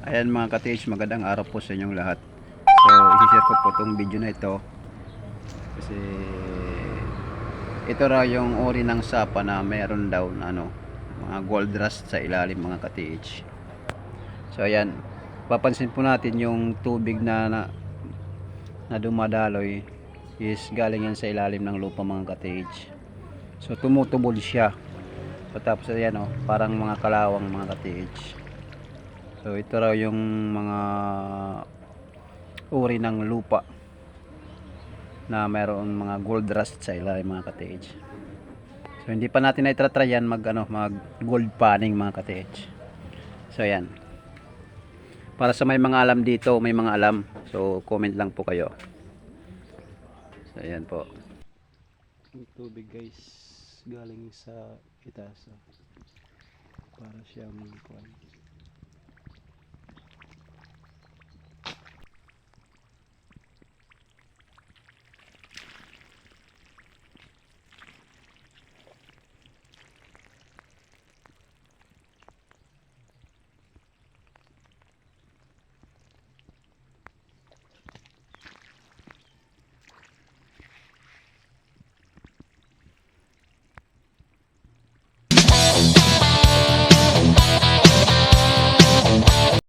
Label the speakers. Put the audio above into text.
Speaker 1: Ayan mga ka-TH, magandang araw po sa inyong lahat. So, isi-share ko po itong video na ito. Kasi ito raw yung uri ng sapa na meron daw na ano, mga gold rust sa ilalim mga ka-TH. So ayan, papansin po natin yung tubig na na, na dumadaloy is galing yan sa ilalim ng lupa mga ka-TH. So tumutubol siya. Patapos ayan oh, parang mga kalawang mga ka-TH. So ito raw yung mga uri ng lupa na mayroong mga gold rust sa ilalim mga ka-TH. So hindi pa natin na itratry yan mag ano, mag gold panning mga ka-TH. So ayan. Para sa may mga alam dito, may mga alam. So comment lang po kayo. So ayan po. Ang tubig guys galing sa itaas. oh. Para siyang kuwan.